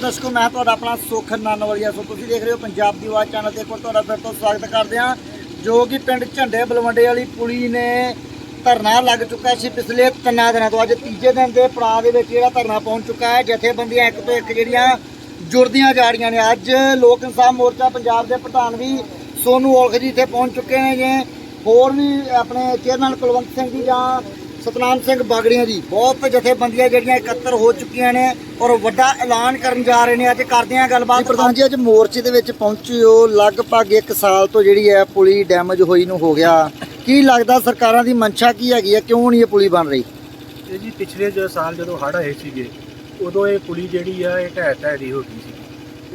ਦਰਸ਼ਕੋ, ਮੈਂ ਤੁਹਾਡਾ ਆਪਣਾ ਸੁਖ ਨਾਨਵਾਲੀਆ ਸੋ ਤੁਸੀਂ ਦੇਖ ਰਹੇ ਹੋ ਪੰਜਾਬ ਦੀ ਆਵਾਜ਼ ਚੈਨਲ ਤੇ। ਇੱਕ ਵਾਰ ਤੁਹਾਡਾ ਫਿਰ ਤੋਂ ਸਵਾਗਤ ਕਰਦੇ ਹਾਂ, ਜੋ ਕਿ ਪਿੰਡ ਝੰਡੇ ਬਲਵੰਡੇ ਵਾਲੀ ਪੁਲੀ ਨੇ ਧਰਨਾ ਲੱਗ ਚੁੱਕਾ ਸੀ ਪਿਛਲੇ ਤਿੰਨਾਂ ਦਿਨਾਂ ਤੋਂ। ਅੱਜ ਤੀਜੇ ਦਿਨ ਦੇ ਪੜਾਅ ਦੇ ਵਿੱਚ ਜਿਹੜਾ ਧਰਨਾ ਪਹੁੰਚ ਚੁੱਕਾ ਹੈ, ਜਥੇਬੰਦੀਆਂ ਇੱਕ ਤੋਂ ਇੱਕ ਜਿਹੜੀਆਂ ਜੁੜਦੀਆਂ ਜਾ ਰਹੀਆਂ ਨੇ। ਅੱਜ ਲੋਕ ਇਨਸਾਫ ਮੋਰਚਾ ਪੰਜਾਬ ਦੇ ਪ੍ਰਧਾਨ ਵੀ ਸੋਨੂ ਔਲਖ ਜੀ ਇੱਥੇ ਪਹੁੰਚ ਚੁੱਕੇ ਨੇ। ਜੇ ਹੋਰ ਵੀ ਆਪਣੇ ਚੇਅਰਮੈਨ ਕੁਲਵੰਤ ਸਿੰਘ ਜੀ ਜਾਂ ਸਤਨਾਮ ਸਿੰਘ ਬਾਗੜੀਆਂ ਜੀ ਬਹੁਤ ਜਥੇਬੰਦੀਆਂ ਜਿਹੜੀਆਂ ਇਕੱਤਰ ਹੋ ਚੁੱਕੀਆਂ ਨੇ ਔਰ ਵੱਡਾ ਐਲਾਨ ਕਰਨ ਜਾ ਰਹੇ ਨੇ। ਅੱਜ ਕਰਦੇ ਹਾਂ ਗੱਲਬਾਤ। ਪ੍ਰਧਾਨ ਜੀ ਅੱਜ ਮੋਰਚੇ ਦੇ ਵਿੱਚ ਪਹੁੰਚੇ ਹੋ। ਲਗਭਗ 1 ਸਾਲ ਤੋਂ ਜਿਹੜੀ ਹੈ ਪੁਲੀ ਡੈਮੇਜ ਹੋਈ ਨੂੰ ਹੋ ਗਿਆ। ਕੀ ਲੱਗਦਾ ਸਰਕਾਰਾਂ ਦੀ ਮਨਸ਼ਾ ਕੀ ਹੈਗੀ ਹੈ? ਕਿਉਂ ਨਹੀਂ ਇਹ ਪੁਲੀ ਬਣ ਰਹੀ? ਇਹ ਜੀ ਪਿਛਲੇ ਜੋ ਸਾਲ ਜਦੋਂ ਹੜ੍ਹ ਆਏ ਸੀਗੇ ਉਦੋਂ ਇਹ ਪੁਲੀ ਜਿਹੜੀ ਆ ਇਹ ਢਹਿ ਢਹਿ ਦੀ ਹੋ ਗਈ ਸੀ।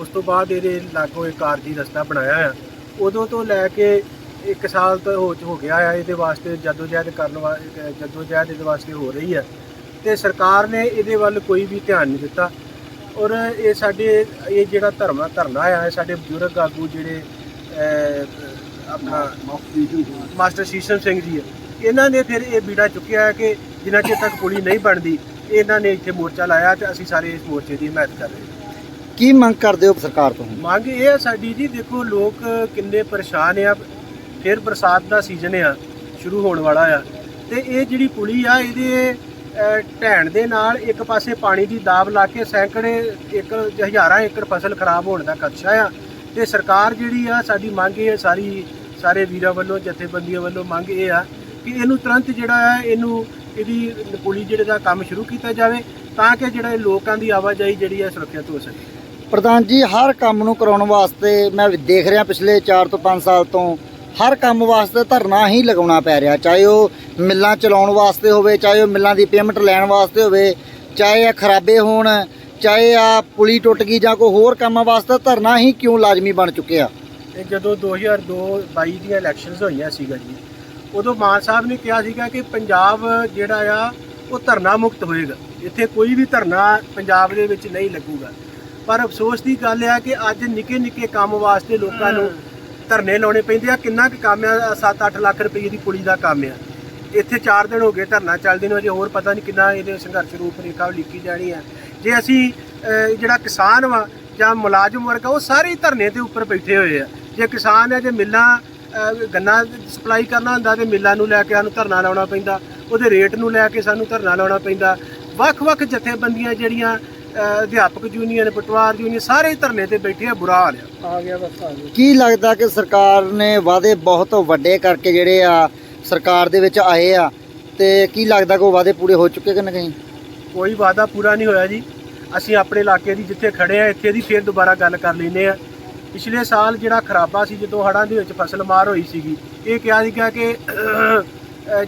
ਉਸ ਤੋਂ ਬਾਅਦ ਇਹਦੇ ਲਾਗੋਂ ਇੱਕ ਕਾਰਜੀ ਰਸਤਾ ਬਣਾਇਆ ਆ। ਉਦੋਂ ਤੋਂ ਲੈ ਕੇ ਇੱਕ ਸਾਲ ਤੋਂ ਹੋ ਹੋ ਗਿਆ ਆ ਇਹਦੇ ਵਾਸਤੇ ਜਦੋਜਹਿਦ ਕਰਨ ਵਾਸਤੇ ਜਦੋਜਹਿਦ ਇਹਦੇ ਵਾਸਤੇ ਹੋ ਰਹੀ ਹੈ ਤੇ ਸਰਕਾਰ ਨੇ ਇਹਦੇ ਵੱਲ ਕੋਈ ਵੀ ਧਿਆਨ ਨਹੀਂ ਦਿੱਤਾ। ਔਰ ਇਹ ਸਾਡੇ ਇਹ ਜਿਹੜਾ ਧਰਮਾ ਧਰਨਾ ਆ ਸਾਡੇ ਬਜ਼ੁਰਗ ਆਗੂ ਜਿਹੜੇ ਆਪਣਾ ਮਾਸਟਰ ਸ਼ੀਸ਼ਮ ਸਿੰਘ ਜੀ ਹੈ ਇਹਨਾਂ ਨੇ ਫਿਰ ਇਹ ਬੀੜਾ ਚੁੱਕਿਆ ਹੈ ਕਿ ਜਿੰਨਾ ਚਿਰ ਤੱਕ ਪੁਲੀ ਨਹੀਂ ਬਣਦੀ ਇਹਨਾਂ ਨੇ ਇੱਥੇ ਮੋਰਚਾ ਲਾਇਆ ਤੇ ਅਸੀਂ ਸਾਰੇ ਇਸ ਮੋਰਚੇ ਦੀ ਹਮਾਇਤ ਕਰ ਰਹੇ ਹਾਂ। ਕੀ ਮੰਗ ਕਰਦੇ ਹੋ ਸਰਕਾਰ ਤੋਂ ਮੰਗ ਇਹ ਹੈ ਸਾਡੀ ਜੀ ਦੇਖੋ ਲੋਕ ਕਿੰਨੇ ਪਰੇਸ਼ਾਨ ਆ ਫਿਰ ਬਰਸਾਤ ਦਾ ਸੀਜ਼ਨ ਆ, ਸ਼ੁਰੂ ਹੋਣ ਵਾਲਾ ਆ। ਤੇ ਇਹ ਜਿਹੜੀ ਪੁਲੀ ਆ, ਇਹਦੇ ਢਹਿਣ ਦੇ ਨਾਲ ਇੱਕ ਪਾਸੇ ਪਾਣੀ ਦੀ ਦਾਬ ਲਾ ਕੇ ਸੈਂਕੜੇ ਏਕੜ, ਹਜ਼ਾਰਾਂ ਏਕੜ ਫਸਲ ਖਰਾਬ ਹੋਣ ਦਾ ਖਦਸ਼ਾ ਆ। ਤੇ ਸਰਕਾਰ ਜਿਹੜੀ ਆ, ਸਾਡੀ ਮੰਗ ਇਹ ਹੈ ਸਾਰੀ, ਸਾਰੇ ਵੀਰਾਂ ਵੱਲੋਂ, ਜਥੇਬੰਦੀਆਂ ਵੱਲੋਂ ਮੰਗ ਇਹ ਆ ਕਿ ਇਹਨੂੰ ਤੁਰੰਤ ਜਿਹੜਾ ਆ, ਇਹਨੂੰ, ਇਹਦੀ ਪੁਲੀ ਜਿਹੜੇ ਦਾ ਕੰਮ ਸ਼ੁਰੂ ਕੀਤਾ ਜਾਵੇ ਤਾਂ ਕਿ ਜਿਹੜਾ ਲੋਕਾਂ ਦੀ ਆਵਾਜਾਈ ਜਿਹੜੀ ਹੈ ਸੁਰੱਖਿਅਤ ਹੋ ਸਕੇ। ਪ੍ਰਧਾਨ ਜੀ, ਹਰ ਕੰਮ ਨੂੰ ਕਰਾਉਣ ਵਾਸਤੇ ਮੈਂ ਦੇਖ ਰਿਹਾ ਪਿਛਲੇ 4 ਤੋਂ 5 ਸਾਲ ਤੋਂ ਹਰ ਕੰਮ ਵਾਸਤੇ ਧਰਨਾ ਹੀ ਲਗਾਉਣਾ ਪੈ ਰਿਹਾ। ਚਾਹੇ ਉਹ ਮਿੱਲਾਂ ਚਲਾਉਣ ਵਾਸਤੇ ਹੋਵੇ ਚਾਹੇ ਉਹ ਮਿੱਲਾਂ ਦੀ ਪੇਮੈਂਟ ਲੈਣ ਵਾਸਤੇ ਹੋਵੇ ਚਾਹੇ ਆ ਖਰਾਬੇ ਹੋਣ ਚਾਹੇ ਆ ਪੁਲੀ ਟੁੱਟ ਗਈ ਜਾਂ ਕੋਈ ਹੋਰ ਕੰਮਾਂ ਵਾਸਤੇ ਧਰਨਾ ਹੀ ਕਿਉਂ ਲਾਜ਼ਮੀ ਬਣ ਚੁੱਕਿਆ? ਇਹ ਜਦੋਂ 2002-22 ਦੀਆਂ ਇਲੈਕਸ਼ਨਸ ਹੋਈਆਂ ਸੀਗਾ ਜੀ ਉਦੋਂ ਮਾਨ ਸਾਹਿਬ ਨੇ ਕਿਹਾ ਸੀਗਾ ਕਿ ਪੰਜਾਬ ਜਿਹੜਾ ਆ ਉਹ ਧਰਨਾ ਮੁਕਤ ਹੋਏਗਾ। ਇੱਥੇ ਕੋਈ ਵੀ ਧਰਨਾ ਪੰਜਾਬ ਦੇ ਵਿੱਚ ਨਹੀਂ ਲੱਗੂਗਾ। ਪਰ ਅਫਸੋਸ ਦੀ ਗੱਲ ਆ ਕਿ ਅੱਜ ਨਿੱਕੇ ਨਿੱਕੇ ਕੰਮ ਵਾਸਤੇ ਲੋਕਾਂ ਨੂੰ ਧਰਨੇ ਲਾਉਣੇ ਪੈਂਦੇ ਆ। ਕਿੰਨਾ ਕੁ ਕੰਮ ਆ? 7-8 ਲੱਖ ਰੁਪਏ ਦੀ ਪੁਲੀ ਦਾ ਕੰਮ ਆ। ਇੱਥੇ 4 ਦਿਨ ਹੋ ਗਏ ਧਰਨਾ ਚੱਲਦੇ ਨੂੰ, ਅਜੇ ਹੋਰ ਪਤਾ ਨਹੀਂ ਕਿੰਨਾ ਇਹਦੇ ਸੰਘਰਸ਼ ਰੂਪ ਰੇਖਾ ਲਿਖੀ ਜਾਣੀ ਆ। ਜੇ ਅਸੀਂ ਜਿਹੜਾ ਕਿਸਾਨ ਵਾ ਜਾਂ ਮੁਲਾਜ਼ਮ ਵਰਗ ਆ ਉਹ ਸਾਰੇ ਧਰਨੇ ਦੇ ਉੱਪਰ ਬੈਠੇ ਹੋਏ ਆ। ਜੇ ਕਿਸਾਨ ਹੈ ਜੇ ਮਿੱਲਾਂ ਗੰਨਾ ਸਪਲਾਈ ਕਰਨਾ ਹੁੰਦਾ ਤੇ ਮਿੱਲਾਂ ਨੂੰ ਲੈ ਕੇ ਸਾਨੂੰ ਧਰਨਾ ਲਾਉਣਾ ਪੈਂਦਾ। ਉਹਦੇ ਰੇਟ ਨੂੰ ਲੈ ਕੇ ਸਾਨੂੰ ਧਰਨਾ ਲਾਉਣਾ ਪੈਂਦਾ। ਵੱਖ-ਵੱਖ ਜਥੇਬੰਦੀਆਂ ਜਿਹੜੀਆਂ ਅਧਿਆਪਕ ਯੂਨੀਅਨ ਪਟਵਾਰ ਯੂਨੀਅਨ ਸਾਰੇ ਹੀ ਧਰਨੇ ਤੇ ਬੈਠੇ ਆ ਬੁਰਾ ਹਾਲ ਆ। ਆ ਗਿਆ ਬਸ ਆ ਗਿਆ। ਕੀ ਲੱਗਦਾ ਕਿ ਸਰਕਾਰ ਨੇ ਵਾਅਦੇ ਬਹੁਤ ਵੱਡੇ ਕਰਕੇ ਜਿਹੜੇ ਆ ਸਰਕਾਰ ਦੇ ਵਿੱਚ ਆਏ ਆ? ਤੇ ਕੀ ਲੱਗਦਾ ਕਿ ਉਹ ਵਾਅਦੇ ਪੂਰੇ ਹੋ ਚੁੱਕੇ ਕਿ ਨਹੀਂ? ਕੋਈ ਵਾਅਦਾ ਪੂਰਾ ਨਹੀਂ ਹੋਇਆ ਜੀ। ਅਸੀਂ ਆਪਣੇ ਇਲਾਕੇ ਦੀ ਜਿੱਥੇ ਖੜੇ ਆ ਇੱਥੇ ਦੀ ਫੇਰ ਦੁਬਾਰਾ ਗੱਲ ਕਰ ਲੈਨੇ ਆ। ਪਿਛਲੇ ਸਾਲ ਜਿਹੜਾ ਖਰਾਬਾ ਸੀ ਜਦੋਂ ਹੜ੍ਹਾਂ ਦੇ ਵਿੱਚ ਫਸਲ ਮਾਰ ਹੋਈ ਸੀਗੀ ਇਹ ਕਿਹਾ ਸੀਗਾ ਕਿ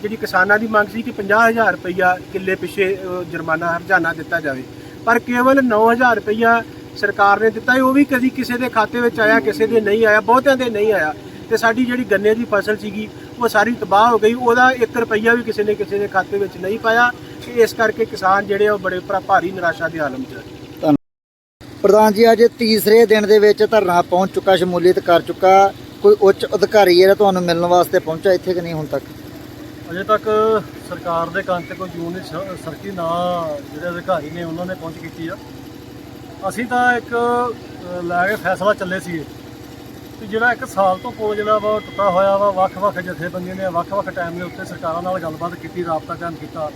ਜਿਹੜੀ ਕਿਸਾਨਾਂ ਦੀ ਮੰਗ ਸੀ ਕਿ 50000 ਰੁਪਈਆ ਕਿੱਲੇ ਪਿੱਛੇ ਜੁਰਮਾਨਾ ਹਰਜਾਨਾ ਦਿੱਤਾ ਜਾਵੇ। ਪਰ ਕੇਵਲ 9000 ਰੁਪਈਆ ਸਰਕਾਰ ਨੇ ਦਿੱਤਾ ਉਹ ਵੀ ਕਦੀ ਕਿਸੇ ਦੇ ਖਾਤੇ ਵਿੱਚ ਆਇਆ, ਕਿਸੇ ਦੇ ਨਹੀਂ ਆਇਆ, ਬਹੁਤਿਆਂ ਦੇ ਨਹੀਂ ਆਇਆ। ਤੇ ਸਾਡੀ ਜਿਹੜੀ ਗੰਨੇ ਦੀ ਫਸਲ ਸੀਗੀ, ਉਹ ਸਾਰੀ ਤਬਾਹ ਹੋ ਗਈ। ਉਹਦਾ 1 ਰੁਪਈਆ ਵੀ ਕਿਸੇ ਨੇ ਕਿਸੇ ਦੇ ਖਾਤੇ ਵਿੱਚ ਨਹੀਂ ਪਾਇਆ। ਤੇ ਇਸ ਕਰਕੇ ਕਿਸਾਨ ਜਿਹੜੇ ਆ, ਉਹ ਬੜੇ ਭਰਾ- ਭਾਰੀ ਨਿਰਾਸ਼ਾ ਦੇ ਆਲਮ 'ਚ ਆ। ਪ੍ਰਧਾਨ ਜੀ, ਅੱਜ ਤੀਸਰੇ ਦਿਨ ਦੇ ਵਿੱਚ ਧਰਨਾ ਪਹੁੰਚ ਚੁੱਕਾ, ਸ਼ਮੂਲੀਅਤ ਕਰ ਚੁੱਕਾ। ਕੋਈ ਉੱਚ ਅਧਿਕਾਰੀ ਜਿਹੜਾ ਤੁਹਾਨੂੰ ਮਿਲਣ ਵਾਸਤੇ ਪਹੁੰਚਾ ਇੱਥੇ ਕਿ ਨਹੀਂ ਹੁਣ ਤੱਕ? ਅਜੇ ਤੱਕ ਸਰਕਾਰ ਦੇ ਕੰਨ ਤੇ ਕੋਈ ਜੂਨ ਸ- ਸਰਕੀ ਨਾ ਜਿਹੜੇ ਅਧਿਕਾਰੀ ਨੇ ਉਹਨਾਂ ਨੇ ਪਹੁੰਚ ਕੀਤੀ ਆ। ਅਸੀਂ ਤਾਂ ਇੱਕ ਲੈ ਕੇ ਫੈਸਲਾ ਚੱਲੇ ਸੀ ਕਿ ਜਿਹੜਾ ਇੱਕ ਸਾਲ ਤੋਂ ਕੋਲ ਜਿਹੜਾ ਵਾ ਟੁੱਟਾ ਹੋਇਆ ਵਾ, ਵੱਖ-ਵੱਖ ਜਥੇਬੰਦੀਆਂ ਨੇ ਵੱਖ-ਵੱਖ ਟਾਈਮ ਦੇ ਉੱਤੇ ਸਰਕਾਰਾਂ ਨਾਲ ਗੱਲਬਾਤ ਕੀਤੀ, ਰਾਬਤਾ ਕਾਇਮ ਕੀਤਾ।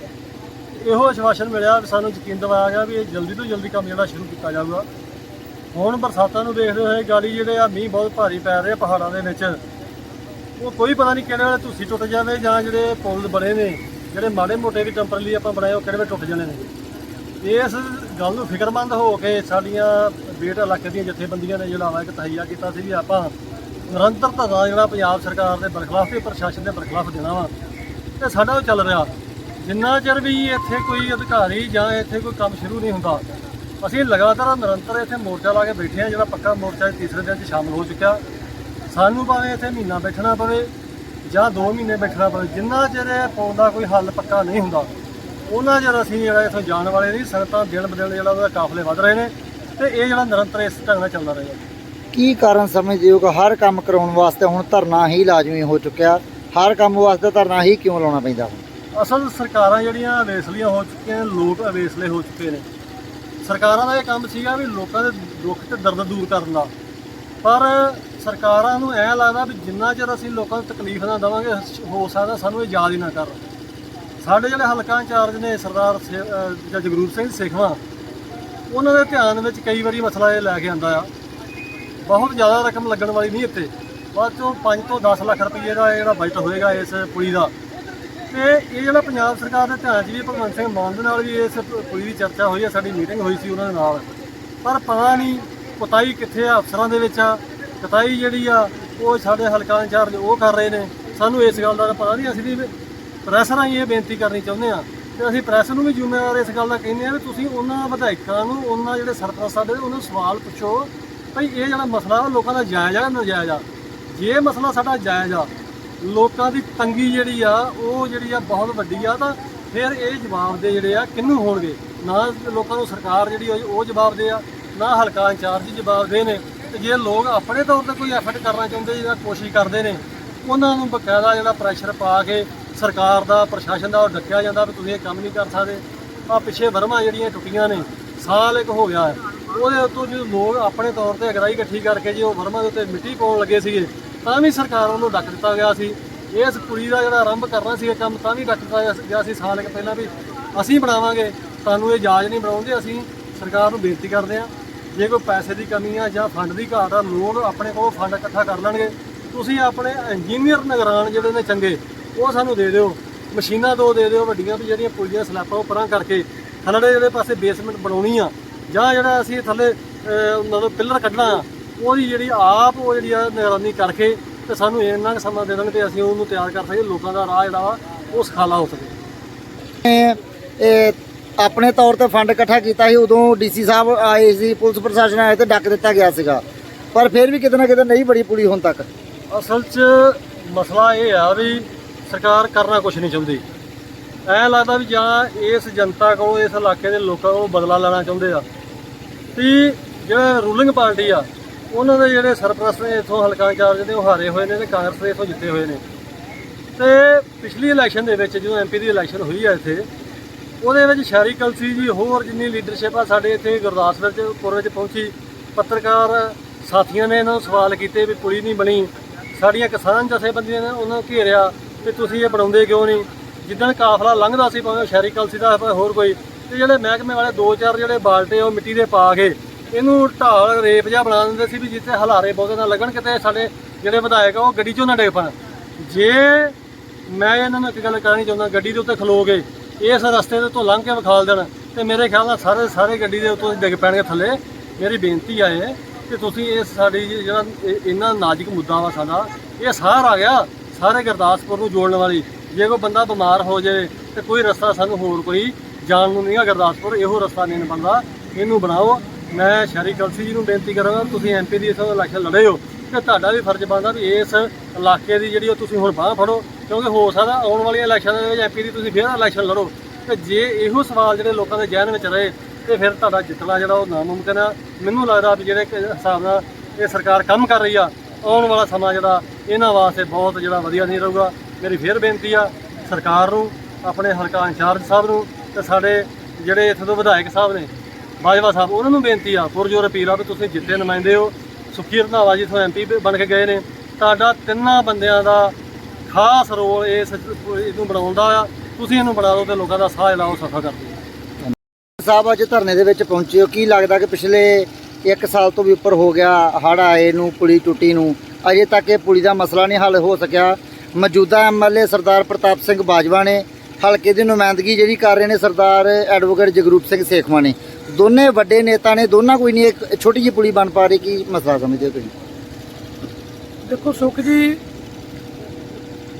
ਇਹੋ ਆਸ਼ਵਾਸਨ ਮਿਲਿਆ ਵੀ ਸਾਨੂੰ ਯਕੀਨ ਦਿਵਾਇਆ ਗਿਆ ਵੀ ਇਹ ਜਲਦੀ ਤੋਂ ਜਲਦੀ ਕੰਮ ਜਿਹੜਾ ਸ਼ੁਰੂ ਕੀਤਾ ਜਾਊਗਾ। ਹੁਣ ਬਰਸਾਤਾਂ ਨੂੰ ਦੇਖਦੇ ਹੋਏ ਗਾਲੀ ਜਿਹੜੇ ਆ, ਮੀਂਹ ਬਹੁਤ ਭਾਰੀ ਪੈ ਰਹੇ ਆ ਪਹਾੜਾਂ ਦੇ ਵਿੱਚ। ਉਹ ਕੋਈ ਪਤਾ ਨਹੀਂ ਕਿਹੜੇ ਵੇਲੇ ਤੁਸੀਂ ਟੁੱਟ ਜਾਵੇ ਜਾਂ ਜਿਹੜੇ ਪੁਲ ਬਣੇ ਨੇ, ਜਿਹੜੇ ਮਾੜੇ ਮੋਟੇ ਵੀ ਟੈਂਪਰਲੀ ਆਪਾਂ ਬਣਾਏ, ਉਹ ਕਿਹੜੇ ਵੇਲੇ ਟੁੱਟ ਜਾਣੇ ਨੇ। ਇਸ ਗੱਲ ਨੂੰ ਫਿਕਰਮੰਦ ਹੋ ਕੇ ਸਾਡੀਆਂ ਬੇਟ ਇਲਾਕੇ ਦੀਆਂ ਜਥੇਬੰਦੀਆਂ ਨੇ ਜਿਹੜਾ ਵਾ ਇੱਕ ਤਹਈਆ ਕੀਤਾ ਸੀ ਵੀ ਆਪਾਂ ਨਿਰੰਤਰ ਧਰਨਾ ਜਿਹੜਾ ਪੰਜਾਬ ਸਰਕਾਰ ਦੇ ਬਰਖਲਾਫ ਤੇ ਪ੍ਰਸ਼ਾਸਨ ਦੇ ਬਰਖਲਾਫ ਦੇਣਾ ਵਾ। ਤੇ ਸਾਡਾ ਉਹ ਚੱਲ ਰਿਹਾ। ਜਿੰਨਾ ਚਿਰ ਵੀ ਇੱਥੇ ਕੋਈ ਅਧਿਕਾਰੀ ਜਾਂ ਇੱਥੇ ਕੋਈ ਕੰਮ ਸ਼ੁਰੂ ਨਹੀਂ ਹੁੰਦਾ, ਅਸੀਂ ਲਗਾਤਾਰ ਨਿਰੰਤਰ ਇੱਥੇ ਮੋਰਚਾ ਲਾ ਕੇ ਬੈਠੇ ਆ ਜਿਹੜਾ ਪੱਕਾ ਮੋਰਚਾ ਤੀਸਰੇ ਦਿਨ 'ਚ ਸ਼ਾਮਲ ਹੋ ਚੁੱਕਿਆ। ਸਾਨੂੰ ਭਾਵੇਂ ਇੱਥੇ ਮਹੀਨਾ ਬੈਠਣਾ ਪਵੇ ਜਾਂ 2 ਮਹੀਨੇ ਬੈਠਣਾ ਪਵੇ ਜਿੰਨਾ ਚਿਰ ਇਹ ਪੁਲ ਦਾ ਕੋਈ ਹੱਲ ਪੱਕਾ ਨਹੀਂ ਹੁੰਦਾ ਉਹਨਾਂ ਚਿਰ ਅਸੀਂ ਜਿਹੜਾ ਇੱਥੋਂ ਜਾਣ ਵਾਲੇ ਨਹੀਂ ਸੰਗਤਾਂ ਦਿਨ ਬਦਲ ਜਿਹੜਾ ਉਹਦਾ ਕਾਫਲੇ ਵੱਧ ਰਹੇ ਨੇ ਤੇ ਇਹ ਜਿਹੜਾ ਨਿਰੰਤਰ ਇਸ ਢੰਗ ਨਾਲ ਚੱਲਦਾ ਰਹੇਗਾ ਕੀ ਕਾਰਨ ਸਮਝਦੇ ਹੋ ਕਿ ਹਰ ਕੰਮ ਕਰਾਉਣ ਵਾਸਤੇ ਹੁਣ ਧਰਨਾ ਹੀ ਲਾਜ਼ਮੀ ਹੋ ਚੁੱਕਿਆ? ਹਰ ਕੰਮ ਵਾਸਤੇ ਧਰਨਾ ਹੀ ਕਿਉਂ ਲਾਉਣਾ ਪੈਂਦਾ? ਅਸਲ ਸਰਕਾਰਾਂ ਜਿਹੜੀਆਂ ਅਵੇਸਲੀਆਂ ਹੋ ਚੁੱਕੀਆਂ ਲੋਕ ਅਵੇਸਲੇ ਹੋ ਚੁੱਕੇ ਨੇ। ਸਰਕਾਰਾਂ ਦਾ ਇਹ ਕੰਮ ਸੀਗਾ ਵੀ ਲੋਕਾਂ ਦੇ ਦੁੱਖ ਤੇ ਦਰਦ ਦੂਰ ਕਰਨ ਦਾ। ਪਰ ਸਰਕਾਰਾਂ ਨੂੰ ਐ ਲੱਗਦਾ ਵੀ ਜਿੰਨਾ ਚਿਰ ਅਸੀਂ ਲੋਕਾਂ ਨੂੰ ਤਕਲੀਫ ਨਾ ਦੇਵਾਂਗੇ, ਹੋ ਸਕਦਾ ਸਾਨੂੰ ਇਹ ਯਾਦ ਹੀ ਨਾ ਕਰਨ। ਸਾਡੇ ਜਿਹੜੇ ਹਲਕਾ ਇੰਚਾਰਜ ਨੇ ਸਰਦਾਰ ਸੇ- ਜਾਂ ਜਗਰੂਪ ਸਿੰਘ ਸੇਖਵਾਂ, ਉਹਨਾਂ ਦੇ ਧਿਆਨ ਵਿੱਚ ਕਈ ਵਾਰੀ ਮਸਲਾ ਇਹ ਲੈ ਕੇ ਆਂਦਾ ਆ। ਬਹੁਤ ਜ਼ਿਆਦਾ ਰਕਮ ਲੱਗਣ ਵਾਲੀ ਨਹੀਂ ਇੱਥੇ। ਬਾਅਦ ਚੋਂ 5 ਤੋਂ 10 ਲੱਖ ਰੁਪਏ ਦਾ ਇਹ ਜਿਹੜਾ ਬਜਟ ਹੋਏਗਾ ਇਸ ਪੁਲੀ ਦਾ। ਤੇ ਇਹ ਜਿਹੜਾ ਪੰਜਾਬ ਸਰਕਾਰ ਦੇ ਧਿਆਨ 'ਚ ਵੀ ਭਗਵੰਤ ਸਿੰਘ ਮਾਨ ਦੇ ਨਾਲ ਵੀ ਇਸ ਪ- ਪੁਲੀ ਦੀ ਚਰਚਾ ਹੋਈ ਹੈ ਸਾਡੀ ਮੀਟਿੰਗ ਹੋਈ ਸੀ ਉਹਨਾਂ ਦੇ ਨਾਲ। ਪਰ ਪਤਾ ਨਹੀਂ ਕੁਤਾਈ ਕਿੱਥੇ ਆ, ਅਫਸਰਾਂ ਦੇ ਵਿੱਚ ਆ ਕਤਾਈ ਜਿਹੜੀ ਆ, ਉਹ ਸਾਡੇ ਹਲਕਾ ਇੰਚਾਰਜ ਉਹ ਕਰ ਰਹੇ ਨੇ। ਸਾਨੂੰ ਇਸ ਗੱਲ ਦਾ ਤਾਂ ਪਤਾ ਨਹੀਂ, ਅਸੀਂ ਵੀ ਪ੍ਰੈਸ ਰਾਹੀਂ ਇਹ ਬੇਨਤੀ ਕਰਨੀ ਚਾਹੁੰਦੇ ਆ ਤੇ ਅਸੀਂ ਪ੍ਰੈਸ ਨੂੰ ਵੀ ਜ਼ਿੰਮੇਵਾਰ ਇਸ ਗੱਲ ਦਾ ਕਹਿੰਦੇ ਆ ਵੀ ਤੁਸੀਂ ਉਹਨਾਂ ਵਿਧਾਇਕਾਂ ਨੂੰ, ਉਹਨਾਂ ਜਿਹੜੇ ਸਰਪ੍ਰਸਤ ਸਾਡੇ ਉਹਨਾਂ ਸਵਾਲ ਪੁੱਛੋ ਭਈ ਇਹ ਜਿਹੜਾ ਮਸਲਾ ਲੋਕਾਂ ਦਾ ਜਾਇਜ਼ ਆ ਜਾਂ ਨਾਜਾਇਜ਼ ਆ? ਜੇ ਮਸਲਾ ਸਾਡਾ ਜਾਇਜ਼ ਆ, ਲੋਕਾਂ ਦੀ ਤੰਗੀ ਜਿਹੜੀ ਆ, ਉਹ ਜਿਹੜੀ ਆ ਬਹੁਤ ਵੱਡੀ ਆ, ਤਾਂ ਫਿਰ ਇਹ ਜਵਾਬ ਦੇ ਜਿਹੜੇ ਆ ਕਿਹਨੂੰ ਹੋਣਗੇ? ਨਾ ਲੋਕਾਂ ਨੂੰ ਸਰਕਾਰ ਜਿਹੜੀ ਆ, ਉਹ ਜਵਾਬ ਦੇ ਆ, ਨਾ ਹਲਕਾ ਇੰਚਾਰਜ ਜਵਾਬ ਦੇ ਨੇ। ਤੇ ਜੇ ਲੋਕ ਆਪਣੇ ਤੌਰ ਤੇ ਕੋਈ ਐਫਰਟ ਕਰਨਾ ਚਾਹੁੰਦੇ ਜਾਂ ਕੋਸ਼ਿਸ਼ ਕਰਦੇ ਨੇ, ਉਹਨਾਂ ਨੂੰ ਬਕਾਇਦਾ ਜਿਹੜਾ ਪ੍ਰੈਸ਼ਰ ਪਾ ਕੇ ਸਰਕਾਰ ਦਾ, ਪ੍ਰਸ਼ਾਸਨ ਦਾ ਉਹ ਡੱਕਿਆ ਜਾਂਦਾ ਵੀ ਤੁਸੀਂ ਇਹ ਕੰਮ ਨਹੀਂ ਕਰ ਸਕਦੇ। ਆ ਪਿੱਛੇ ਵਰਮਾ ਜਿਹੜੀਆਂ ਟੁੱਟੀਆਂ ਨੇ, ਸਾਲ ਇੱਕ ਹੋ ਗਿਆ ਉਹਦੇ ਉੱਤੋਂ ਜਦੋਂ ਲੋਕ ਆਪਣੇ ਤੌਰ ਤੇ ਅਗਰਾਈ ਇਕੱਠੀ ਕਰਕੇ ਜੇ ਉਹ ਵਰਮਾ ਦੇ ਉੱਤੇ ਮਿੱਟੀ ਪਾਉਣ ਲੱਗੇ ਸੀਗੇ, ਤਾਂ ਵੀ ਸਰਕਾਰ ਉਹਨੂੰ ਡੱਕ ਦਿੱਤਾ ਗਿਆ ਸੀ। ਇਸ ਕੁੜੀ ਦਾ ਜਿਹੜਾ ਆਰੰਭ ਕਰਨਾ ਸੀ ਇਹ ਕੰਮ ਤਾਂ ਵੀ ਡੱਕ ਦਿੱਤਾ ਗਿਆ- ਸੀ ਸਾਲ ਇੱਕ ਪਹਿਲਾਂ ਵੀ। ਅਸੀਂ ਬਣਾਵਾਂਗੇ, ਤੁਹਾਨੂੰ ਇਹ ਜਾਜ ਨਹੀਂ ਬਣਾਉਂਦੇ, ਅਸੀਂ ਸਰਕਾਰ ਨੂੰ ਬੇਨਤੀ ਕਰਦੇ ਹਾਂ। ਜੇ ਕੋਈ ਪੈਸੇ ਦੀ ਕਮੀ ਆ ਜਾਂ ਫੰਡ ਦੀ ਘਾਟ ਆ ਲੋਕ ਆਪਣੇ ਕੋਲ ਫੰਡ ਇਕੱਠਾ ਕਰ ਲੈਣਗੇ। ਤੁਸੀਂ ਆਪਣੇ ਇੰਜੀਨੀਅਰ ਨਿਗਰਾਨ ਜਿਹੜੇ ਨੇ ਚੰਗੇ, ਉਹ ਸਾਨੂੰ ਦੇ ਦਿਓ। ਮਸ਼ੀਨਾਂ ਦੋ ਦੇ ਦਿਓ ਵੱਡੀਆਂ ਵੀ, ਜਿਹੜੀਆਂ ਪੁਲੀਆਂ ਸਲੈਪਾਂ ਉਹ ਪਰਾਂ ਕਰਕੇ ਥੱਲੜੇ ਜਿਹੜੇ ਪਾਸੇ ਬੇਸਮੈਂਟ ਬਣਾਉਣੀ ਆ, ਜਾਂ ਜਿਹੜਾ ਅਸੀਂ ਥੱਲੇ ਮਤਲਬ ਪਿੱਲਰ ਕੱਢਣਾ ਆ, ਉਹਦੀ ਜਿਹੜੀ ਆਪ ਉਹ ਜਿਹੜੀ ਆ ਨਿਗਰਾਨੀ ਕਰਕੇ ਤੇ ਸਾਨੂੰ ਇੰਨਾ ਕੁ ਸਮਾਂ ਦੇ ਦੇਣ ਤੇ ਅਸੀਂ ਉਹਨੂੰ ਤਿਆਰ ਕਰ ਸਕੀਏ। ਲੋਕਾਂ ਦਾ ਰਾਹ ਜਿਹੜਾ ਵਾ, ਉਹ ਸਖਾਲਾ ਹੋ ਸਕੇ। ਇਹ ਆਪਣੇ ਤੌਰ ਤੇ ਫੰਡ ਇਕੱਠਾ ਕੀਤਾ ਸੀ, ਉਦੋਂ ਡੀਸੀ ਸਾਹਿਬ ਆਏ ਸੀ, ਪੁਲਿਸ ਪ੍ਰਸ਼ਾਸਨ ਆਏ ਤੇ ਡੱਕ ਦਿੱਤਾ ਗਿਆ ਸੀਗਾ। ਪਰ ਫਿਰ ਵੀ ਕਿਤੇ ਨਾ ਕਿਤੇ ਨਹੀਂ ਬੜੀ ਪੂਰੀ ਹੁਣ ਤੱਕ। ਅਸਲ 'ਚ ਮਸਲਾ ਇਹ ਆ ਵੀ ਸਰਕਾਰ ਕਰਨਾ ਕੁਝ ਨਹੀਂ ਚਾਹੁੰਦੀ। ਐ ਲੱਗਦਾ ਵੀ ਜਾਂ ਇਸ ਜਨਤਾ ਕੋਲੋਂ, ਇਸ ਇਲਾਕੇ ਦੇ ਲੋਕਾਂ ਕੋਲੋਂ ਬਦਲਾ ਲੈਣਾ ਚਾਹੁੰਦੇ ਆ। ਵੀ ਜਿਹੜਾ ਰੂਲਿੰਗ ਪਾਰਟੀ ਆ, ਉਹਨਾਂ ਦੇ ਜਿਹੜੇ ਸਰਪ੍ਰਸਤ ਨੇ, ਇਥੋਂ ਹਲਕਾ ਇੰਚਾਰਜ ਨੇ, ਉਹ ਹਾਰੇ ਹੋਏ ਨੇ ਤੇ ਕਾਂਗਰਸ ਦੇ ਇਥੋਂ ਜਿੱਤੇ ਹੋਏ ਨੇ। ਤੇ ਪਿਛਲੀ ਇਲੈਕਸ਼ਨ ਦੇ ਵਿੱਚ ਜਦੋਂ ਐਮਪੀ ਦੀ ਇਲੈਕਸ਼ਨ ਹੋਈ ਆ ਇੱਥੇ ਉਹਦੇ ਵਿੱਚ ਸ਼ਹਿਰੀ ਕਲਸੀ ਜੀ, ਹੋਰ ਜਿੰਨੀ ਲੀਡਰਸ਼ਿਪ ਆ ਸਾਡੇ ਇੱਥੇ ਗੁਰਦਾਸਪੁਰ ਚ, ਪੁਰ ਵਿੱਚ ਪਹੁੰਚੀ। ਪੱਤਰਕਾਰ ਸਾਥੀਆਂ ਨੇ ਇਹਨਾਂ ਨੂੰ ਸਵਾਲ ਕੀਤੇ ਵੀ ਪੁਲੀ ਨਹੀਂ ਬਣੀ। ਸਾਡੀਆਂ ਕਿਸਾਨ ਜਥੇਬੰਦੀਆਂ ਨੇ ਉਹਨਾਂ ਨੂੰ ਘੇਰਿਆ ਵੀ ਤੁਸੀਂ ਇਹ ਬਣਾਉਂਦੇ ਕਿਉਂ ਨਹੀਂ? ਜਿੱਦਾਂ ਕਾਫਲਾ ਲੰਘਦਾ ਸੀ ਭਾਵੇਂ ਉਹ ਸ਼ਹਿਰੀ ਕਲਸੀ ਦਾ ਭਾਵੇਂ ਹੋਰ ਕੋਈ, ਤੇ ਜਿਹੜੇ ਮਹਿਕਮੇ ਵਾਲੇ ਦੋ ਚਾਰ ਜਿਹੜੇ ਬਾਲਟੇ ਉਹ ਮਿੱਟੀ ਦੇ ਪਾ ਕੇ ਇਹਨੂੰ ਢਾਲ ਰੇਪ ਜਿਹਾ ਬਣਾ ਦਿੰਦੇ ਸੀ ਵੀ ਜਿੱਥੇ ਹਲਾਰੇ ਬਹੁਤੇ ਨਾ ਲੱਗਣ, ਕਿਤੇ ਸਾਡੇ ਜਿਹੜੇ ਵਿਧਾਇਕ ਆ, ਉਹ ਗੱਡੀ 'ਚੋਂ ਨਾ ਡਿੱਗ ਜੇ ਮੈਂ ਇਹਨਾਂ ਨੂੰ ਇੱਕ ਗੱਲ ਕਹਿਣੀ ਚਾਹੁੰਦਾ, ਗੱਡੀ ਦੇ ਉੱਤੇ ਖਲੋ ਕੇ ਇਸ ਰਸਤੇ ਦੇ ਤੋਂ ਲੰਘ ਕੇ ਵਿਖਾਲ ਦੇਣ ਤੇ ਮੇਰੇ ਖਿਆਲ ਨਾਲ ਸਾਰੇ ਸਾਰੇ ਗੱਡੀ ਦੇ ਉੱਤੋਂ ਡਿੱਗ ਪੈਣਗੇ ਥੱਲੇ। ਮੇਰੀ ਬੇਨਤੀ ਆ ਇਹ ਕਿ ਤੁਸੀਂ ਇਹ ਸਾਡੀ ਜਿਹੜਾ ਇਹ- ਇੰਨਾ ਨਾਜ਼ੁਕ ਮੁੱਦਾ ਵਾ ਸਾਡਾ ਇਹ ਸਾਰ ਆ ਗਿਆ ਸਾਰੇ ਗੁਰਦਾਸਪੁਰ ਨੂੰ ਜੋੜਨ ਵਾਲੀ। ਜੇ ਕੋਈ ਬੰਦਾ ਬਿਮਾਰ ਹੋ ਜਾਵੇ ਤੇ ਕੋਈ ਰਸਤਾ ਸਾਨੂੰ ਹੋਰ ਕੋਈ ਜਾਣ ਨੂੰ ਨਹੀਂ ਆ ਗੁਰਦਾਸਪੁਰ, ਇਹੋ ਰਸਤਾ ਨਹੀਂ ਬਣਦਾ। ਇਹਨੂੰ ਬਣਾਓ। ਮੈਂ ਸ਼ਹਿਰੀ ਕਲਸੀ ਜੀ ਨੂੰ ਬੇਨਤੀ ਕਰਾਂਗਾ, ਤੁਸੀਂ ਐਮਪੀ ਦੀ ਇਸ ਇਲੈਕਸ਼ਨ ਲੜੇ ਹੋ ਤੇ ਤੁਹਾਡਾ ਵੀ ਫਰਜ਼ ਬਣਦਾ ਵੀ ਇਸ ਇਲਾਕੇ ਦੀ ਜਿਹੜੀ ਉਹ ਤੁਸੀਂ ਹੁਣ ਬਾਹ ਫੜੋ। ਕਿਉਂਕਿ ਹੋ ਸਕਦਾ ਆਉਣ ਵਾਲੀਆਂ ਇਲੈਕਸ਼ਨਾਂ ਦੇ ਵਿੱਚ ਐਮਪੀ ਦੀ ਤੁਸੀਂ ਫੇਰ ਇਲੈਕਸ਼ਨ ਲੜੋ। ਤੇ ਜੇ ਇਹੋ ਸਵਾਲ ਜਿਹੜੇ ਲੋਕਾਂ ਦੇ ਜ਼ਿਹਨ ਵਿੱਚ ਰਹੇ, ਤੇ ਫਿਰ ਤੁਹਾਡਾ ਜਿੱਤਣਾ ਜਿਹੜਾ ਉਹ ਨਾਮੁਮਕਿਨ ਆ। ਮੈਨੂੰ ਲੱਗਦਾ ਵੀ ਜਿਹੜੇ ਹਿਸਾਬ ਨਾਲ ਇਹ ਸਰਕਾਰ ਕੰਮ ਕਰ ਰਹੀ ਆ, ਆਉਣ ਵਾਲਾ ਸਮਾਂ ਜਿਹੜਾ, ਇਹਨਾਂ ਵਾਸਤੇ ਬਹੁਤ ਜਿਹੜਾ ਵਧੀਆ ਨਹੀਂ ਰਹੂਗਾ। ਮੇਰੀ ਫੇਰ ਬੇਨਤੀ ਆ, ਸਰਕਾਰ ਨੂੰ, ਆਪਣੇ ਹਲਕਾ ਇੰਚਾਰਜ ਸਾਹਿਬ ਨੂੰ, ਤੇ ਸਾਡੇ ਜਿਹੜੇ ਇੱਥੇ ਤੋਂ ਵਿਧਾਇਕ ਸਾਹਿਬ ਨੇ, ਬਾਜਵਾ ਸਾਹਿਬ, ਉਹਨਾਂ ਨੂੰ ਬੇਨਤੀ ਆ, ਪੁਰਜੋਰ ਅਪੀਲ ਆ ਵੀ ਤੁਸੀਂ ਜਿੱਤੇ ਨੁਮਾਇੰਦੇ ਹੋ। ਸੁਖੀ ਰੰਧਾਵਾ ਜੀ ਤੋਂ ਐਮਪੀ ਬਣ ਕੇ ਗਏ ਨੇ। ਤੁਹਾਡਾ ਤਿੰਨਾਂ ਬੰਦਿਆਂ ਦਾ ਖਾਸ ਰੋਲ ਇਸ ਇਹਨੂੰ ਬਣਾਉਣ ਦਾ ਆ। ਤੁਸੀਂ ਇਹਨੂੰ ਬਣਾ ਦਿਓ ਤੇ ਲੋਕਾਂ ਦਾ ਸਾਹ ਜਿਹੜਾ ਉਹ ਸਫਾ ਕਰ ਦਿਓ ਸਾਹਿਬ ਅੱਜ ਧਰਨੇ ਦੇ ਵਿੱਚ ਪਹੁੰਚੇ ਹੋ। ਕੀ ਲੱਗਦਾ ਕਿ ਪਿਛਲੇ 1 ਸਾਲ ਤੋਂ ਵੀ ਉੱਪਰ ਹੋ ਗਿਆ ਹੜ ਆਏ ਨੂੰ ਪੁਲੀ ਟੁੱਟੀ ਨੂੰ। ਅਜੇ ਤੱਕ ਇਹ ਪੁਲੀ ਦਾ ਮਸਲਾ ਨਹੀਂ ਹੱਲ ਹੋ ਸਕਿਆ। ਮੌਜੂਦਾ ਐਮਐਲਏ ਸਰਦਾਰ ਪ੍ਰਤਾਪ ਸਿੰਘ ਬਾਜਵਾ ਨੇ ਹਲਕੇ ਦੀ ਨੁਮਾਇੰਦਗੀ ਜਿਹੜੀ ਕਰ ਰਹੇ ਨੇ ਸਰਦਾਰ ਐਡਵੋਕੇਟ ਜਗਰੂਪ ਸਿੰਘ ਸੇਖਵਾਂ ਨੇ। ਦੋਨੇ ਵੱਡੇ ਨੇਤਾ ਨੇ ਦੋਨਾਂ ਕੋਈ ਨਹੀਂ ਇੱਕ ਛੋਟੀ ਜਿਹੀ ਪੁਲੀ ਬਣ ਪਾ ਰਹੀ। ਕੀ ਮਸਲਾ ਸਮਝਦੇ ਹੋ ਤੁਸੀਂ? ਦੇਖੋ ਸੁਖ ਜੀ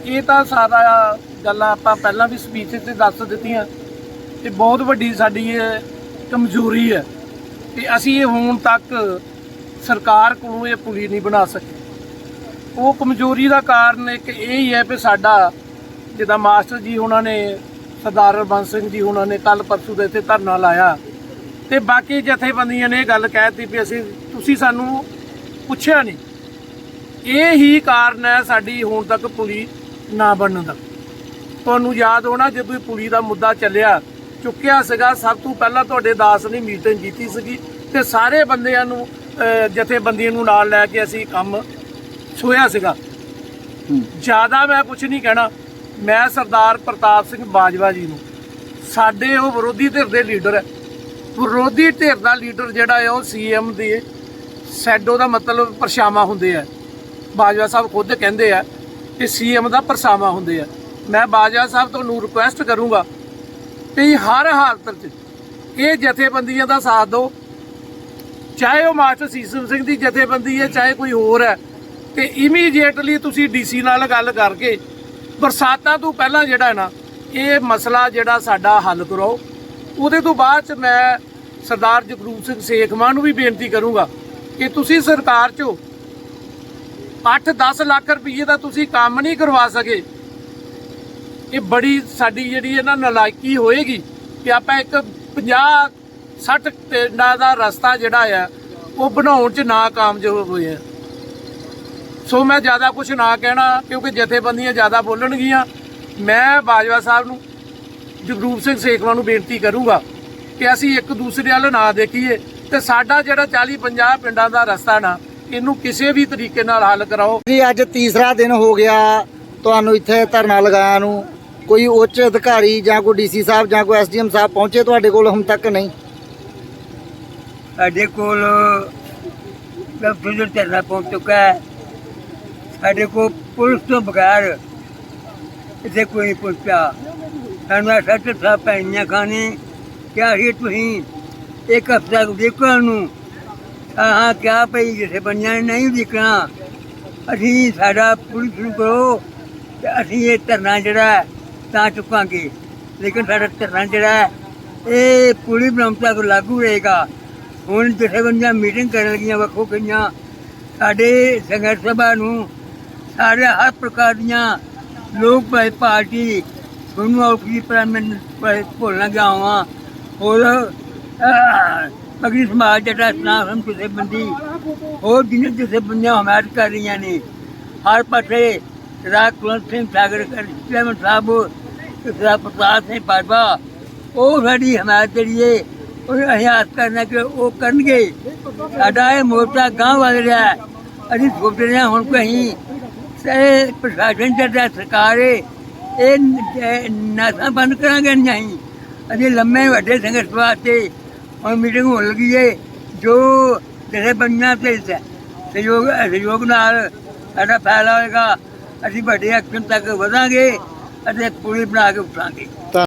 ਇਹ ਤਾਂ ਸਾਰਾ ਗੱਲਾਂ ਆਪਾਂ ਪਹਿਲਾਂ ਵੀ ਸਪੀਚ ਤੇ ਦੱਸ ਦਿੱਤੀਆਂ ਤੇ ਬਹੁਤ ਵੱਡੀ ਸਾਡੀ ਇਹ ਕਮਜ਼ੋਰੀ ਹੈ ਕਿ ਅਸੀਂ ਇਹ ਹੁਣ ਤੱਕ ਸਰਕਾਰ ਕੋਲੋਂ ਇਹ ਪੁਲੀ ਨਹੀਂ ਬਣਾ ਸਕੇ। ਉਹ ਕਮਜ਼ੋਰੀ ਦਾ ਕਾਰਨ ਇੱਕ ਇਹ ਹੀ ਹੈ ਕਿ ਸਾਡਾ ਜਿੱਦਾਂ ਮਾਸਟਰ ਜੀ ਉਹਨਾਂ ਨੇ, ਸਰਦਾਰ ਰਬੰਸ ਸਿੰਘ ਜੀ ਉਹਨਾਂ ਨੇ ਕੱਲ ਪਰਸੂ ਦੇ ਇੱਥੇ ਧਰਨਾ ਲਾਇਆ ਤੇ ਬਾਕੀ ਜਥੇਬੰਦੀਆਂ ਨੇ ਇਹ ਗੱਲ ਕਹਿਤੀ ਵੀ ਅਸੀਂ, ਤੁਸੀਂ ਸਾਨੂੰ ਪੁੱਛਿਆ ਨਹੀਂ। ਇਹ ਹੀ ਕਾਰਨ ਹੈ ਸਾਡੀ ਹੁਣ ਤੱਕ ਪੁਲੀ ਨਾ ਬਣਨ ਦਾ। ਤੁਹਾਨੂੰ ਯਾਦ ਹੋਣਾ ਜਦੋਂ ਇਹ ਪੁਲੀ ਦਾ ਮੁੱਦਾ ਚੱਲਿਆ ਚੁੱਕਿਆ ਸੀਗਾ ਸਭ ਤੋਂ ਪਹਿਲਾਂ ਤੁਹਾਡੇ ਦਾਸ ਨੇ ਮੀਟਿੰਗ ਕੀਤੀ ਸੀਗੀ ਤੇ ਸਾਰੇ ਬੰਦਿਆਂ ਨੂੰ ਜਥੇਬੰਦੀਆਂ ਨੂੰ ਨਾਲ ਲੈ ਕੇ ਅਸੀਂ ਕੰਮ ਛੋਇਆ ਸੀਗਾ। ਜ਼ਿਆਦਾ ਮੈਂ ਕੁਝ ਨਹੀਂ ਕਹਿਣਾ। ਮੈਂ ਸਰਦਾਰ ਪ੍ਰਤਾਪ ਸਿੰਘ ਬਾਜਵਾ ਜੀ ਨੂੰ। ਸਾਡੇ ਉਹ ਵਿਰੋਧੀ ਧਿਰ ਦੇ ਲੀਡਰ ਹੈ। ਵਿਰੋਧੀ ਧਿਰ ਦਾ ਲੀਡਰ ਜਿਹੜਾ ਹੈ ਉਹ ਸੀਐਮ ਦੇ ਸੈਡੋ ਦਾ ਮਤਲਬ ਪਰਛਾਵਾਂ ਹੁੰਦੇ ਆ। ਬਾਜਵਾ ਸਾਹਿਬ ਖੁਦ ਕਹਿੰਦੇ ਆ ਕਿ ਸੀਐਮ ਦਾ ਪਰਛਾਵਾਂ ਹੁੰਦੇ ਆ। ਮੈਂ ਬਾਜਵਾ ਸਾਹਿਬ ਤੁਹਾਨੂੰ ਰਿਕੁਐਸਟ ਕਰੂੰਗਾ ਕਿ ਹਰ ਹਾਲਤ 'ਚ ਇਹ ਜਥੇਬੰਦੀਆਂ ਦਾ ਸਾਥ ਦਿਓ। ਚਾਹੇ ਉਹ ਮਾਸਟਰ ਸੀਸਮ ਸਿੰਘ ਦੀ ਜਥੇਬੰਦੀ ਹੈ, ਚਾਹੇ ਕੋਈ ਹੋਰ ਹੈ, ਤੇ ਇਮੀਡੀਏਟਲੀ ਤੁਸੀਂ ਡੀਸੀ ਨਾਲ ਗੱਲ ਕਰਕੇ ਬਰਸਾਤਾਂ ਤੋਂ ਪਹਿਲਾਂ ਜਿਹੜਾ ਨਾ, ਇਹ ਮਸਲਾ ਜਿਹੜਾ ਸਾਡਾ ਹੱਲ ਕਰੋ। ਉਹਦੇ ਤੋਂ ਬਾਅਦ ਚ ਮੈਂ ਸਰਦਾਰ ਜਗਰੂਪ ਸਿੰਘ ਸੇਖਵਾਂ ਨੂੰ ਵੀ ਬੇਨਤੀ ਕਰੂੰਗਾ ਕਿ ਤੁਸੀਂ ਸਰਕਾਰ ਚੋਂ 8-10 ਲੱਖ ਰੁਪਏ ਦਾ ਤੁਸੀਂ ਕੰਮ ਨਹੀਂ ਕਰਵਾ ਸਕੇ। ਇਹ ਬੜੀ ਸਾਡੀ ਜਿਹੜੀ ਹੈ ਨਾ ਨਲਾਇਕੀ ਹੋਏਗੀ ਕਿ ਆਪਾਂ ਇੱਕ 50 60 ਪਿੰਡਾਂ ਦਾ ਰਸਤਾ ਜਿਹੜਾ ਆ, ਉਹ ਬਣਾਉਣ 'ਚ ਨਾਕਾਮਯਾਬ ਹੋਏ ਆ। ਸੋ ਮੈਂ ਜ਼ਿਆਦਾ ਕੁਝ ਨਾ ਕਹਿਣਾ, ਕਿਉਂਕਿ ਜਥੇਬੰਦੀਆਂ ਜ਼ਿਆਦਾ ਬੋਲਣਗੀਆਂ। ਮੈਂ ਬਾਜਵਾ ਸਾਹਿਬ ਨੂੰ, ਜਗਰੂਪ ਸਿੰਘ ਸੇਖਵਾਂ ਨੂੰ ਬੇਨਤੀ ਕਰੂੰਗਾ ਕਿ ਅਸੀਂ ਇੱਕ ਦੂਸਰੇ ਵੱਲ ਨਾ ਦੇਖੀਏ ਤੇ ਸਾਡਾ ਜਿਹੜਾ 40 50 ਪਿੰਡਾਂ ਦਾ ਰਸਤਾ ਨਾ ਇਹਨੂੰ ਕਿਸੇ ਵੀ ਤਰੀਕੇ ਨਾਲ ਹੱਲ ਕਰਾਓ। ਜੀ ਅੱਜ ਤੀਸਰਾ ਦਿਨ ਹੋ ਗਿਆ ਤੁਹਾਨੂੰ ਇੱਥੇ ਧਰਨਾ ਲਗਾਇਆ ਨੂੰ। ਕੋਈ ਉੱਚ ਅਧਿਕਾਰੀ ਜਾਂ ਕੋਈ ਡੀਸੀ ਸਾਹਿਬ ਜਾਂ ਕੋਈ ਐਸਡੀਐਮ ਸਾਹਿਬ ਪਹੁੰਚੇ ਤੁਹਾਡੇ ਕੋਲ ਹੁਣ ਤੱਕ ਨਹੀਂ? ਸਾਡੇ ਕੋਲ ਦਾ ਧਰਨਾ ਪਹੁੰਚ ਚੁੱਕਾ ਹੈ। ਸਾਡੇ ਕੋਲ ਪੁਲਿਸ ਤੋਂ ਬਗੈਰ ਇੱਥੇ ਕੋਈ ਨਹੀਂ ਪਹੁੰਚਿਆ। ਸਾਨੂੰ ਸੱਚ ਸਾਹਿਬ ਪੈਣੀਆਂ ਖਾਣੇ ਕਿਆ ਹੀ ਤੁਸੀਂ ਇੱਕ ਹਫ਼ਤਾ ਦੇਖਣ ਨੂੰ ਹਾਂ ਕਿਆ ਪਈ ਜਿਸੇ ਬੰਨਿਆ ਨਹੀਂ ਦੇਖਣਾ। ਅਸੀਂ ਸਾਡਾ ਪੁਲਿਸ ਨੂੰ ਕਰੋ ਤੇ ਅਸੀਂ ਇਹ ਧਰਨਾ ਜਿਹੜਾ ਤਾਂ ਚੁੱਕਾਂਗੇ। ਲੇਕਿਨ ਸਾਡਾ ਧਰਨਾ ਜਿਹੜਾ ਇਹ ਪੂਰੀ ਬ੍ਰਹਮਤਾ ਕੋ ਲਾਗੂ ਰਹੇਗਾ। ਹੁਣ ਜਥੇਬੰਦੀਆਂ ਮੀਟਿੰਗ ਕਰਨ ਲੱਗੀਆਂ ਵੱਖੋ ਗਈਆਂ ਸਾਡੇ ਸੰਘਰਸ਼ ਸਭਾ ਨੂੰ ਸਾਰੇ ਹਰ ਪ੍ਰਕਾਰ ਦੀਆਂ ਲੋਕ ਭਾਈ ਪਾਰਟੀ, ਤੁਹਾਨੂੰ ਔਖੀ ਪ੍ਰਾਇਮਨ ਭੁੱਲਣਾ ਗਿਆ ਹਾਂ ਹੋਰ ਅਗਲੀ ਸਮਾਜ ਜਿਹੜਾ ਸਨਾਤਨ ਜਥੇਬੰਦੀ ਹੋਰ ਜਿੰਨੇ ਜਥੇਬੰਦੀਆਂ ਹਮਾਇਤ ਕਰ ਰਹੀਆਂ ਨੇ, ਹਰ ਪਾਸੇ ਰਾਜ ਕੁਲਵੰਤ ਸਿੰਘ ਸਾਗਰ ਕਰਮਨ ਸਾਹਿਬ ਸਰਦਾਰ ਪ੍ਰਤਾਪ ਸਿੰਘ ਬਾਜਵਾ, ਉਹ ਸਾਡੀ ਹਮਾਇਤ ਜਿਹੜੀ ਏ, ਉਹ ਅਸੀਂ ਕਰਨਾ ਕਿ ਉਹ ਕਰਨਗੇ। ਸਾਡਾ ਇਹ ਮੋਰਚਾ ਗਾਂਹ ਵੱਲ ਰਿਹਾ ਅਸੀਂ ਸੋਚ ਰਹੇ ਹਾਂ ਹੁਣ ਕਹੀਂ ਸੇ ਪ੍ਰਸ਼ਾਸਨ ਜਿਹੜਾ ਸਰਕਾਰ ਏ, ਇਹ ਨਸ਼ਾ ਬੰਦ ਕਰਾਂਗੇ ਨਹੀਂ ਅਸੀਂ ਲੰਮੇ ਵੱਡੇ ਸੰਘਰਸ਼ ਵਾਸਤੇ ਹੁਣ ਮੀਟਿੰਗ ਹੋਣ ਲੱਗੀ ਏ, ਜੋ ਜਿਹੜੇ ਬੰਨਾਂ ਤੇ ਸਹਿਯੋਗ ਸਹਿਯੋਗ ਨਾਲ ਸਾਡਾ ਫਾਇਦਾ ਹੋਏਗਾ, ਅਸੀਂ ਵੱਡੇ ਐਕਸ਼ਨ ਤੱਕ ਵਧਾਂਗੇ ਅਤੇ ਪੂਰੀ ਬਣਾ ਕੇ ਉਠਾਂਗੇ।